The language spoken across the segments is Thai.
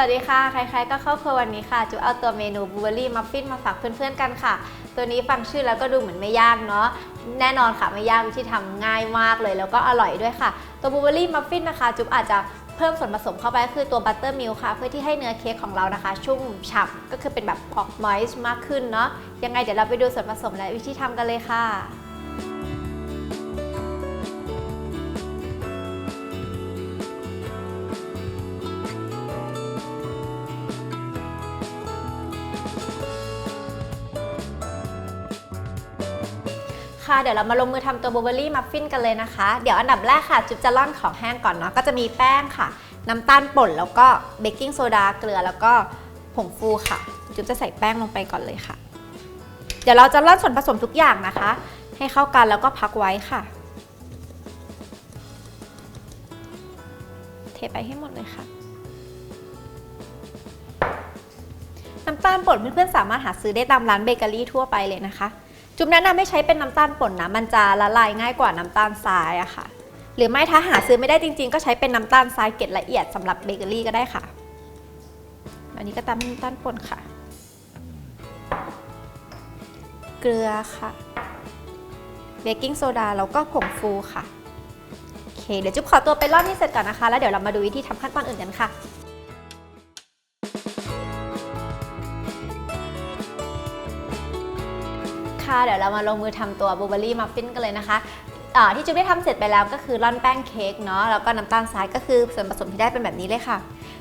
วัสดีค่ะ ใครๆ ก็เข้าครัววันนี้ค่ะ จูเอาตัวเมนูบลูเบอรี่มัฟฟินมาฝากเพื่อนๆ กันค่ะ ตัวนี้ฟังชื่อแล้วก็ดูเหมือนไม่ยากเนาะ แน่นอนค่ะไม่ยากวิธีทำง่ายมากเลย แล้วก็อร่อยด้วยค่ะ ตัวบลูเบอรี่มัฟฟินนะคะ จุ๊บอาจจะเพิ่มส่วนผสมเข้าไปก็คือตัวบัตเตอร์มิลค่ะ เพื่อที่ให้เนื้อเค้กของเรานะคะ ชุ่มฉ่ำก็คือเป็นแบบออกมอยส์มากขึ้นเนาะ ยังไงเดี๋ยวเราไปดูส่วนผสมและวิธีทำกันเลยค่ะ ค่ะ เดี๋ยวเรามาลงมือทำตัวบลูเบอรี่มัฟฟินกันเลยนะคะ เดี๋ยวอันดับแรกค่ะจุ๊บจะร่อนของแห้งก่อนเนาะ ก็จะมีแป้งค่ะ น้ำตาลป่น แล้วก็เบกกิ้งโซดา เกลือ แล้วก็ผงฟูค่ะ จุ๊บจะใส่แป้งลงไปก่อนเลยค่ะ เดี๋ยวเราจะร่อนส่วนผสมทุกอย่างนะคะ ให้เข้ากันแล้วก็พักไว้ค่ะ เทไปให้หมดเลยค่ะน้ำตาลป่นเพื่อนๆสามารถหาซื้อได้ตามร้านเบเกอรี่ทั่วไปเลยนะคะ จุ๊บแนะนำให้ใช้เป็นน้ำตาลป่นนะมันจะละลายง่ายกว่าน้ำตาลทรายอะค่ะ หรือไม่ถ้าหาซื้อไม่ได้จริง ๆ ก็ใช้เป็นน้ำตาลทรายเกล็ดละเอียดสำหรับเบเกอรี่ก็ได้ค่ะ อันนี้ก็ตามน้ำตาลป่นค่ะ เกลือค่ะเบกกิ้งโซดาแล้วก็ผงฟูค่ะ โอเค เดี๋ยวจุ๊บขอตัวไปร่อนให้เสร็จก่อนนะคะ แล้วเดี๋ยวเรามาดูวิธีทำขั้นตอนอื่นกันค่ะ เดี๋ยวเรามาลงมือทำตัวบลูเบอรี่มัฟฟินกันเลยนะคะที่จุ๊บได้ทำเสร็จไปแล้วก็คือร่อนแป้งเค้กเนาะแล้วก็น้ำตาลทรายก็คือส่วนผสมที่ได้เป็นแบบนี้เลยค่ะ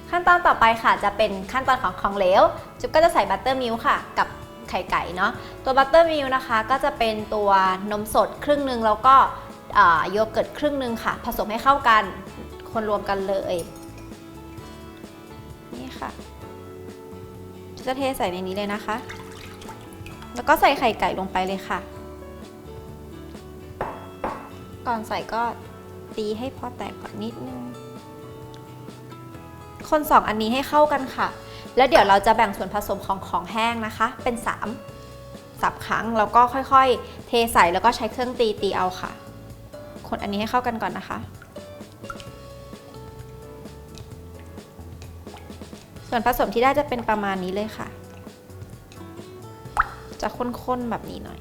ขั้นตอนต่อไปค่ะจะเป็นขั้นตอนของของเหลว จุ๊บก็จะใส่บัตเตอร์มิลค่ะ กับไข่ไก่เนาะตัวบัตเตอร์มิลนะคะ ก็จะเป็นตัวนมสดครึ่งหนึ่งแล้วก็โยเกิร์ตครึ่งหนึ่งค่ะ ผสมให้เข้ากันคนรวมกันเลยนี่ค่ะจะเทใส่ในนี้เลยนะคะ แล้วก็ใส่ไข่ไก่ลงไปเลยค่ะ ก่อนใส่ก็ตีให้พอแตกก่อนนิดนึง คนสองอันนี้ให้เข้ากันค่ะ แล้วเดี๋ยวเราจะแบ่งส่วนผสมของของแห้งนะคะ เป็น3สับครั้งแล้วก็ค่อยๆ เทใส่แล้วก็ใช้เครื่องตีตีเอาค่ะ คนอันนี้ให้เข้ากันก่อนนะคะ ส่วนผสมที่ได้จะเป็นประมาณนี้เลยค่ะ จะข้นๆแบบนี้หน่อย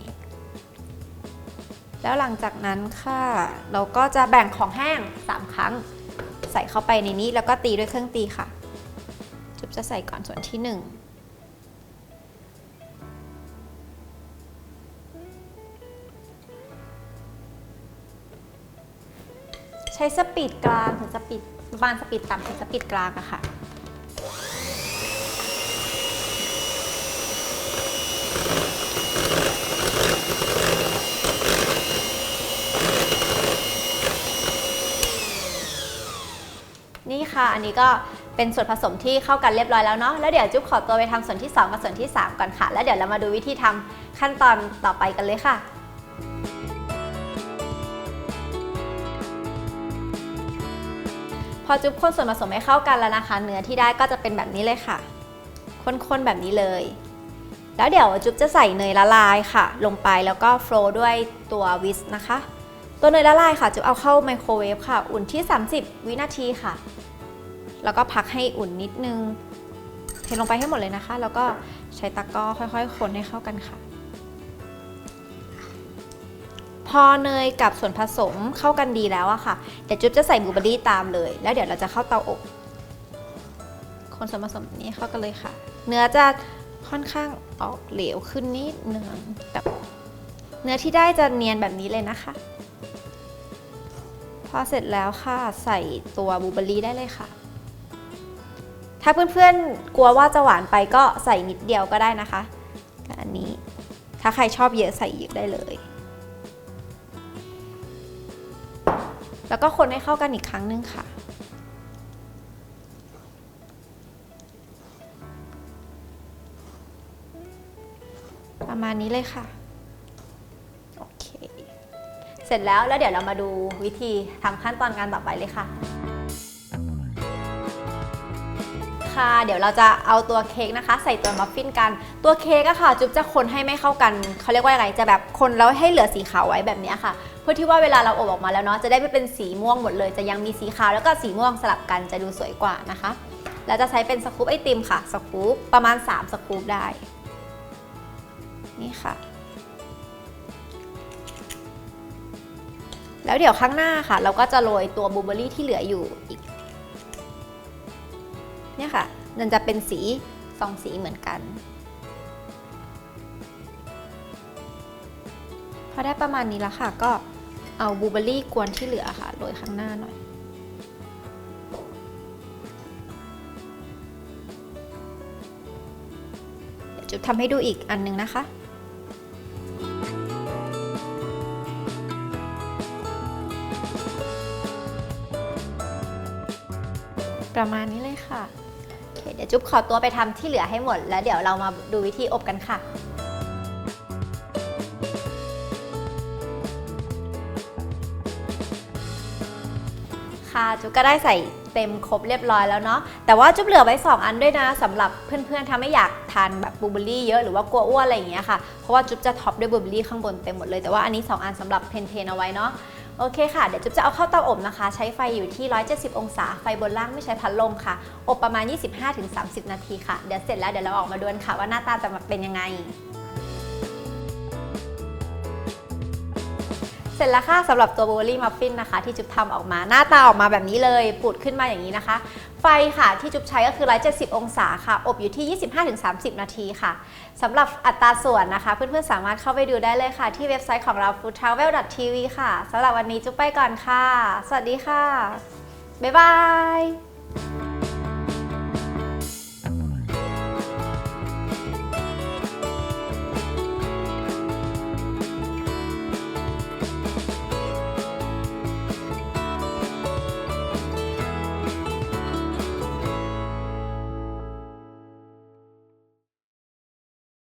แล้วหลังจากนั้นค่ะ เราก็จะแบ่งของแห้ง 3 ครั้ง ใส่เข้าไปในนี้แล้วก็ตีด้วยเครื่องตีค่ะ จุ๊บจะใส่ก่อนส่วนที่1ใช้สปีดกลางถึงสปีดประมาณสปีดต่ำถึงสปีดกลางอะค่ะ นี่ค่ะ อันนี้ก็เป็นส่วนผสมที่เข้ากันเรียบร้อยแล้วเนาะ แล้วเดี๋ยวจุ๊บขอตัวไปทำส่วนที่ 2 กับส่วนที่ 3 ก่อนค่ะ แล้วเดี๋ยวเรามาดูวิธีทำขั้นตอนต่อไปกันเลยค่ะพอจุ๊บคนส่วนผสมให้เข้ากันแล้วนะคะ เนื้อที่ได้ก็จะเป็นแบบนี้เลยค่ะข้นๆแบบนี้เลย แล้วเดี๋ยวจุ๊บจะใส่เนยละลายค่ะ ลงไปแล้วก็โฟล์ด้วยตัววิสนะคะ ตัวเนยละลายค่ะจุ๊บเอาเข้าไมโครเวฟค่ะ อุ่นที่ 30 วินาทีค่ะ แล้วก็พักให้อุ่นนิดนึง เทลงไปให้หมดเลยนะคะ แล้วก็ใช้ตะกร้อค่อยๆ คนให้เข้ากันค่ะ พอเนยกับส่วนผสมเข้ากันดีแล้วอะค่ะ เดี๋ยวจุ๊บจะใส่บลูเบอร์รี่ตามเลย แล้วเดี๋ยวเราจะเข้าเตาอบ คนส่วนผสมนี้เข้ากันเลยค่ะ เนื้อจะค่อนข้างออกเหลวขึ้นนิดนึงแต่เนื้อที่ได้จะเนียนแบบนี้เลยนะคะ พอเสร็จแล้วค่ะ ใส่ตัวบลูเบอร์รี่ได้เลยค่ะ ถ้าเพื่อนๆกลัวว่าจะหวานไปก็ใส่นิดเดียวก็ได้นะคะ อันนี้ถ้าใครชอบเยอะใส่เยอะได้เลย แล้วก็คนให้เข้ากันอีกครั้งนึงค่ะ ประมาณนี้เลยค่ะ โอเค เสร็จแล้วแล้วเดี๋ยวเรามาดูวิธีทำขั้นตอนการต่อไปเลยค่ะ ค่ะ เดี๋ยวเราจะเอาตัวเค้กนะคะ ใส่ตัวมัฟฟินกัน ตัวเค้กอะค่ะ จุ๊บจะคนให้ไม่เข้ากันเขาเรียกว่าอะไรจะแบบคนแล้วให้เหลือสีขาวไว้แบบนี้ค่ะ เพื่อที่ว่าเวลาเราอบออกมาแล้วเนาะจะได้ไม่เป็นสีม่วงหมดเลย จะยังมีสีขาวแล้วก็สีม่วงสลับกันจะดูสวยกว่านะคะแล้วจะใช้เป็นสกู๊ปไอติมค่ะสกู๊ปประมาณ 3 สกู๊ปได้ นี่ค่ะ แล้วเดี๋ยวข้างหน้าค่ะ เราก็จะโรยตัวบลูเบอร์รี่ที่เหลืออยู่อีก เนี่ยค่ะมันจะเป็นสีสองสีเหมือนกัน พอได้ประมาณนี้แล้วค่ะ ก็เอาบลูเบอร์รี่กวนที่เหลือค่ะโรยข้างหน้าหน่อยจุดทำให้ดูอีกอันหนึงนะคะ ประมาณนี้เลย เดี๋ยวจุ๊บขอตัวไปทำที่เหลือให้หมด แล้วเดี๋ยวเรามาดูวิธีอบกันค่ะค่ะจุ๊บก็ได้ใส่เต็มครบเรียบร้อยแล้วเนาะแต่ว่าจุ๊บเหลือไว้ 2 อันด้วยนะสำหรับเพื่อนๆถ้าไม่อยากทานแบบบลูเบอร์รี่เยอะหรือว่ากลัวอ้วนอะไรอย่างเงี้ยค่ะเพราะว่าจุ๊บจะท็อปด้วยบลูเบอร์รี่ข้างบนเต็มหมดเลยแต่ว่าอันนี้ 2 อันสำหรับเพนเทนเอาไว้เนาะ โอเคค่ะ เดี๋ยวจุ๊บจะเอาเข้าเตาอบนะคะ ใช้ไฟอยู่ที่ 170 องศา ไฟบนล่างไม่ใช้พัดลมค่ะ อบประมาณ 25-30 นาทีค่ะ เดี๋ยวเสร็จแล้วเดี๋ยวเราออกมาดูกันค่ะว่าหน้าตาจะมาเป็นยังไง เสร็จแล้วค่ะสำหรับตัวบลูเบอรี่มัฟฟินนะคะ ที่จุ๊บทำออกมาหน้าตาออกมาแบบนี้เลยปูดขึ้นมาอย่างนี้นะคะ ไฟค่ะที่จุ๊บใช้ก็คือ 170 องศาค่ะ อบอยู่ที่ 25-30 นาทีค่ะสำหรับอัตราส่วนนะคะ เพื่อนๆสามารถเข้าไปดูได้เลยค่ะ ที่เว็บไซต์ของเรา foodtravel.tv ค่ะสำหรับวันนี้จุ๊บไปก่อนค่ะ สวัสดีค่ะบ๊ายบาย